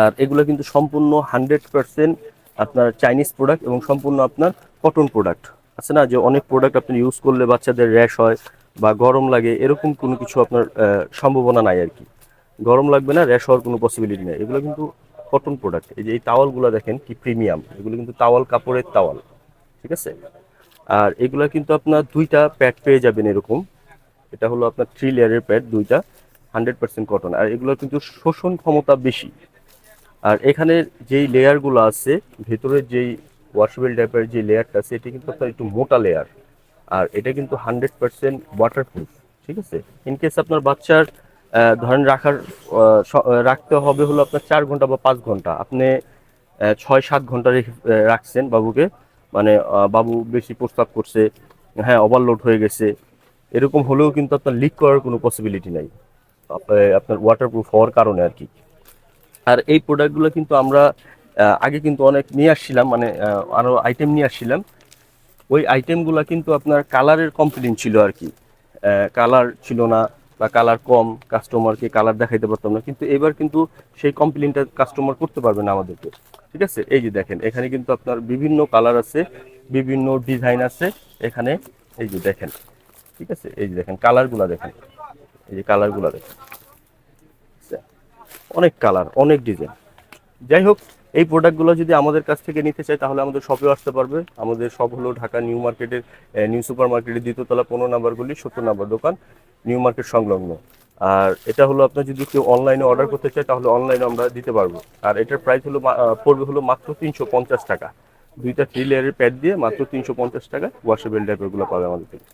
আর এগুলো কিন্তু সম্পূর্ণ হান্ড্রেড পার্সেন্ট আপনার চাইনিজ প্রোডাক্ট এবং সম্পূর্ণ আপনার কটন প্রোডাক্ট। আছে না? যে অনেক প্রোডাক্ট আপনি ইউজ করলে বাচ্চাদের র্যাশ হয় বা গরম লাগে, এরকম কোনো কিছু আপনার সম্ভাবনা নাই আর কি। গরম লাগবে না, র্যাশ হওয়ার কোনো পসিবিলিটি নেই। এগুলো কিন্তু কটন প্রোডাক্ট। এই যে এই টাওয়ালগুলো দেখেন, কি প্রিমিয়াম এগুলো কিন্তু টাওয়াল কাপড়ের টাওয়াল ঠিক আছে? আর এগুলো কিন্তু আপনার দুইটা প্যাড পেয়ে যাবেন এরকম। এটা হলো আপনার থ্রি লেয়ারের প্যাড দুইটা হান্ড্রেড পার্সেন্ট কটন আর এগুলো কিন্তু শোষণ ক্ষমতা বেশি। আর এখানে যেই লেয়ারগুলো আছে ভেতরের যেই ওয়াশেবল টাইপের যে লেয়ারটা আছে, এটি কিন্তু আপনার একটু মোটা লেয়ার আর এটা কিন্তু হান্ড্রেড পার্সেন্ট ওয়াটারপ্রুফ ঠিক আছে? ইন কেস আপনার বাচ্চার ধরেন রাখার রাখতে হবে হলো আপনার চার ঘণ্টা বা পাঁচ ঘণ্টা। আপনি ছয় সাত ঘণ্টা রেখে রাখছেন বাবুকে মানে বাবু বেশি প্রস্তাব করছে হ্যাঁ ওভারলোড হয়ে গেছে। এরকম হলেও কিন্তু আপনার লিক করার কোনো পসিবিলিটি নাই। আপনার ওয়াটারপ্রুফ হওয়ার কারণে আর কি। আর এই প্রোডাক্টগুলো কিন্তু আমরা আগে কিন্তু অনেক নিয়ে আসছিলাম মানে আরও আইটেম নিয়ে আসছিলাম। ওই আইটেমগুলো কিন্তু আপনার কালারের কমপ্লেন ছিল আর কি। কালার ছিল না বা কালার কম কাস্টমারকে কালার দেখাইতে পারতাম না, কিন্তু এবার কিন্তু সেই কমপ্লেনটা কাস্টমার করতে পারবে না আমাদেরকে। ঠিক আছে? এই যে দেখেন, এখানে কিন্তু আপনার বিভিন্ন কালার আছে, বিভিন্ন ডিজাইন আছে, এখানে এই যে দেখেন। ঠিক আছে? এই যে দেখেন কালারগুলো দেখেন। এই যে কালারগুলো দেখেন। অনেক কালার অনেক ডিজাইন যাই হোক, এই প্রোডাক্টগুলো যদি আমাদের কাছ থেকে নিতে চায়, তাহলে আমাদের শপেও আসতে পারবে। আমাদের শপ হলো ঢাকা নিউ মার্কেটের নিউ সুপার মার্কেটের দ্বিতীয়তলা পনেরো নাম্বারগুলি সত্তর নাম্বার দোকান, নিউ মার্কেট সংলগ্ন। আর এটা হলো আপনার যদি কেউ অনলাইনে অর্ডার করতে চায়, তাহলে অনলাইনে আমরা দিতে পারব। আর এটার প্রাইস হলো পড়বে হলো মাত্র তিনশো পঞ্চাশ টাকা। দুইটা থ্রি লেয়ারের প্যাড দিয়ে মাত্র তিনশো পঞ্চাশ টাকা ওয়াশেবেল টাইপেরগুলো পাবে আমাদের থেকে।